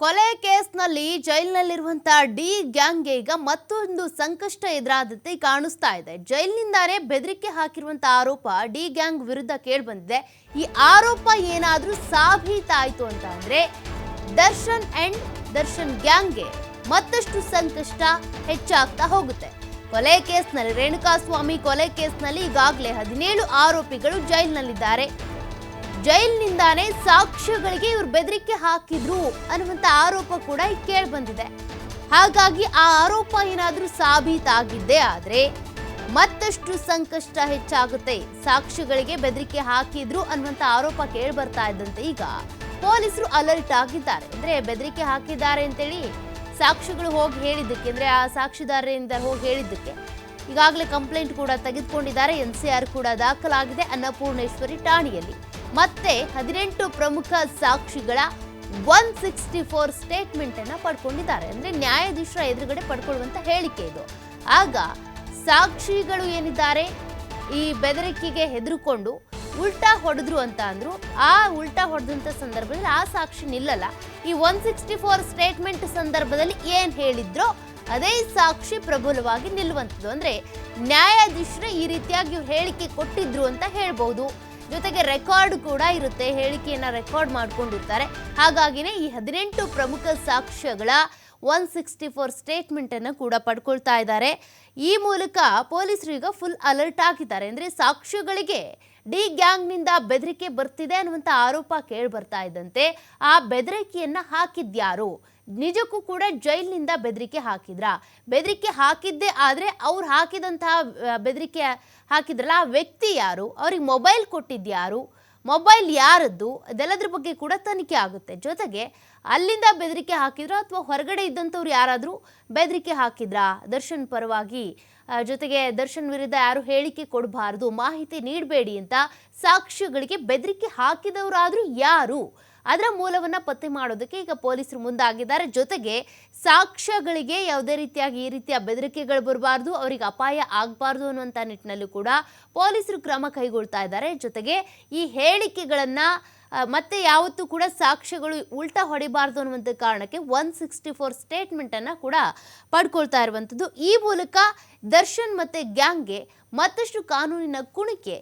ಕೊಲೆ ಕೇಸ್ನಲ್ಲಿ ಜೈಲಿನಲ್ಲಿರುವಂತಹ ಡಿ ಗ್ಯಾಂಗ್ಗೆ ಈಗ ಮತ್ತೊಂದು ಸಂಕಷ್ಟ ಎದುರಾದಂತೆ ಕಾಣಿಸ್ತಾ ಇದೆ. ಜೈಲಿನಿಂದಾನೇ ಬೆದರಿಕೆ ಹಾಕಿರುವಂತ ಆರೋಪ ಡಿ ಗ್ಯಾಂಗ್ ವಿರುದ್ಧ ಕೇಳಿಬಂದಿದೆ. ಈ ಆರೋಪ ಏನಾದರೂ ಸಾಬೀತಾಯಿತು ಅಂತ ಅಂದ್ರೆ ದರ್ಶನ್ ಅಂಡ್ ದರ್ಶನ್ ಗ್ಯಾಂಗ್ಗೆ ಮತ್ತಷ್ಟು ಸಂಕಷ್ಟ ಹೆಚ್ಚಾಗ್ತಾ ಹೋಗುತ್ತೆ. ಕೊಲೆ ಕೇಸ್ನಲ್ಲಿ ರೇಣುಕಾಸ್ವಾಮಿ ಕೊಲೆ ಕೇಸ್ನಲ್ಲಿ ಈಗಾಗಲೇ ಹದಿನೇಳು ಆರೋಪಿಗಳು ಜೈಲಿನಲ್ಲಿದ್ದಾರೆ. ಜೈಲಿನಿಂದಾನೇ ಸಾಕ್ಷ್ಯಗಳಿಗೆ ಇವ್ರು ಬೆದರಿಕೆ ಹಾಕಿದ್ರು ಅನ್ನುವಂತ ಆರೋಪ ಕೂಡ ಕೇಳಿ ಬಂದಿದೆ. ಹಾಗಾಗಿ ಆ ಆರೋಪ ಏನಾದ್ರೂ ಸಾಬೀತಾಗಿದ್ದೇ ಆದ್ರೆ ಮತ್ತಷ್ಟು ಸಂಕಷ್ಟ ಹೆಚ್ಚಾಗುತ್ತೆ. ಸಾಕ್ಷ್ಯಗಳಿಗೆ ಬೆದರಿಕೆ ಹಾಕಿದ್ರು ಅನ್ನುವಂತ ಆರೋಪ ಕೇಳಿ ಬರ್ತಾ ಇದ್ದಂತೆ. ಈಗ ಪೊಲೀಸರು ಅಲರ್ಟ್ ಆಗಿದ್ದಾರೆ. ಅಂದ್ರೆ ಬೆದರಿಕೆ ಹಾಕಿದ್ದಾರೆ ಅಂತೇಳಿ ಸಾಕ್ಷಿಗಳು ಹೋಗಿ ಹೇಳಿದ್ದಕ್ಕೆ, ಅಂದ್ರೆ ಆ ಸಾಕ್ಷಿದಾರರಿಂದ ಹೋಗಿ ಹೇಳಿದ್ದಕ್ಕೆ ಈಗಾಗಲೇ ಕಂಪ್ಲೇಂಟ್ ಕೂಡ ತೆಗೆದುಕೊಂಡಿದ್ದಾರೆ. ಎನ್ ಸಿ ಆರ್ ಕೂಡ ದಾಖಲಾಗಿದೆ ಅನ್ನಪೂರ್ಣೇಶ್ವರಿ ಠಾಣೆಯಲ್ಲಿ. ಮತ್ತೆ ಹದಿನೆಂಟು ಪ್ರಮುಖ ಸಾಕ್ಷಿಗಳ ಒನ್ ಸಿಕ್ಸ್ಟಿ ಫೋರ್ ಸ್ಟೇಟ್ಮೆಂಟ್ ಅನ್ನ ಪಡ್ಕೊಂಡಿದ್ದಾರೆ. ಅಂದ್ರೆ ನ್ಯಾಯಾಧೀಶರ ಎದುರುಗಡೆ ಪಡ್ಕೊಳ್ಳುವಂತ ಹೇಳಿಕೆ ಇದು. ಆಗ ಸಾಕ್ಷಿಗಳು ಏನಿದ್ದಾರೆ? ಈ ಬೆದರಿಕೆಗೆ ಹೆದರ್ಕೊಂಡು ಉಲ್ಟಾ ಹೊಡೆದ್ರು ಅಂತ ಅಂದ್ರು. ಆ ಉಲ್ಟಾ ಹೊಡೆದಂತ ಸಂದರ್ಭದಲ್ಲಿ ಆ ಸಾಕ್ಷಿ ನಿಲ್ಲಲ್ಲ. ಈ ಒನ್ ಸಿಕ್ಸ್ಟಿ ಫೋರ್ ಸ್ಟೇಟ್ಮೆಂಟ್ ಸಂದರ್ಭದಲ್ಲಿ ಏನ್ ಹೇಳಿದ್ರೋ ಅದೇ ಸಾಕ್ಷಿ ಪ್ರಬಲವಾಗಿ ನಿಲ್ಲುವಂಥದ್ದು. ಅಂದ್ರೆ ನ್ಯಾಯಾಧೀಶರ ಈ ರೀತಿಯಾಗಿ ಹೇಳಿಕೆ ಕೊಟ್ಟಿದ್ರು ಅಂತ ಹೇಳ್ಬಹುದು. ಜೊತೆಗೆ ರೆಕಾರ್ಡ್ ಕೂಡ ಇರುತ್ತೆ, ಹೇಳಿಕೆಯನ್ನ ರೆಕಾರ್ಡ್ ಮಾಡಿಕೊಂಡಿರ್ತಾರೆ. ಹಾಗಾಗಿನೇ ಈ ಹದಿನೆಂಟು ಪ್ರಮುಖ ಸಾಕ್ಷ್ಯಗಳ ಒನ್ ಸಿಕ್ಸ್ಟಿ ಫೋರ್ ಸ್ಟೇಟ್ಮೆಂಟ್ ಅನ್ನು ಕೂಡ ಪಡ್ಕೊಳ್ತಾ ಇದ್ದಾರೆ. ಈ ಮೂಲಕ ಪೊಲೀಸರು ಈಗ ಫುಲ್ ಅಲರ್ಟ್ ಆಗಿದ್ದಾರೆ ಅಂದ್ರೆ ಸಾಕ್ಷ್ಯಗಳಿಗೆ ಡಿ ಗ್ಯಾಂಗ್ನಿಂದ ಬೆದರಿಕೆ ಬರ್ತಿದೆ ಅನ್ನುವಂಥ ಆರೋಪ ಕೇಳಿ ಬರ್ತಾ ಇದ್ದಂತೆ. ಆ ಬೆದರಿಕೆಯನ್ನ ಹಾಕಿದ್ಯಾರು? ನಿಜಕ್ಕೂ ಕೂಡ ಜೈಲಿನಿಂದ ಬೆದರಿಕೆ ಹಾಕಿದ್ರಾ. ಬೆದರಿಕೆ ಹಾಕಿದ್ದೇ ಆದರೆ ಅವ್ರು ಹಾಕಿದಂತಹ ಬೆದರಿಕೆ ಹಾಕಿದ್ರಲ್ಲ, ಆ ವ್ಯಕ್ತಿ ಯಾರು? ಅವ್ರಿಗೆ ಮೊಬೈಲ್ ಕೊಟ್ಟಿದ್ಯಾರು ಮೊಬೈಲ್ ಯಾರದ್ದು? ಅದೆಲ್ಲದ್ರ ಬಗ್ಗೆ ಕೂಡ ತನಿಖೆ ಆಗುತ್ತೆ. ಜೊತೆಗೆ ಅಲ್ಲಿಂದ ಬೆದರಿಕೆ ಹಾಕಿದ್ರಾ ಅಥವಾ ಹೊರಗಡೆ ಇದ್ದಂಥವ್ರು ಯಾರಾದರೂ ಬೆದರಿಕೆ ಹಾಕಿದ್ರಾ? ದರ್ಶನ್ ಪರವಾಗಿ ಜೊತೆಗೆ ದರ್ಶನ್ ವಿರುದ್ಧ ಯಾರು ಹೇಳಿಕೆ ಕೊಡಬಾರ್ದು, ಮಾಹಿತಿ ನೀಡಬೇಡಿ ಅಂತ ಸಾಕ್ಷ್ಯಗಳಿಗೆ ಬೆದರಿಕೆ ಹಾಕಿದವರಾದರೂ ಯಾರು? ಅದರ ಮೂಲವನ್ನ ಪತ್ತೆ ಮಾಡೋದಕ್ಕೆ ಈಗ ಪೊಲೀಸರು ಮುಂದಾಗಿದ್ದಾರೆ. ಜೊತೆಗೆ ಸಾಕ್ಷ್ಯಗಳಿಗೆ ಯಾವುದೇ ರೀತಿಯಾಗಿ ಈ ರೀತಿಯ ಬೆದರಿಕೆಗಳು ಬರಬಾರ್ದು, ಅವರಿಗೆ ಅಪಾಯ ಆಗಬಾರ್ದು ಅನ್ನುವಂಥ ನಿಟ್ಟಿನಲ್ಲೂ ಕೂಡ ಪೊಲೀಸರು ಕ್ರಮ ಕೈಗೊಳ್ತಾ ಇದ್ದಾರೆ. ಜೊತೆಗೆ ಈ ಹೇಳಿಕೆಗಳನ್ನು ಮತ್ತೆ ಯಾವತ್ತೂ ಕೂಡ ಸಾಕ್ಷ್ಯಗಳು ಉಲ್ಟಾ ಹೊಡಿಬಾರ್ದು ಅನ್ನುವಂಥ ಕಾರಣಕ್ಕೆ ಒನ್ ಸಿಕ್ಸ್ಟಿ ಫೋರ್ ಸ್ಟೇಟ್ಮೆಂಟ್ ಅನ್ನ ಕೂಡ ಪಡ್ಕೊಳ್ತಾ ಇರುವಂಥದ್ದು ಈ ಮೂಲಕ ದರ್ಶನ್ ಮತ್ತೆ ಗ್ಯಾಂಗ್ಗೆ ಮತ್ತಷ್ಟು ಕಾನೂನಿನ ಕುಣಿಕೆ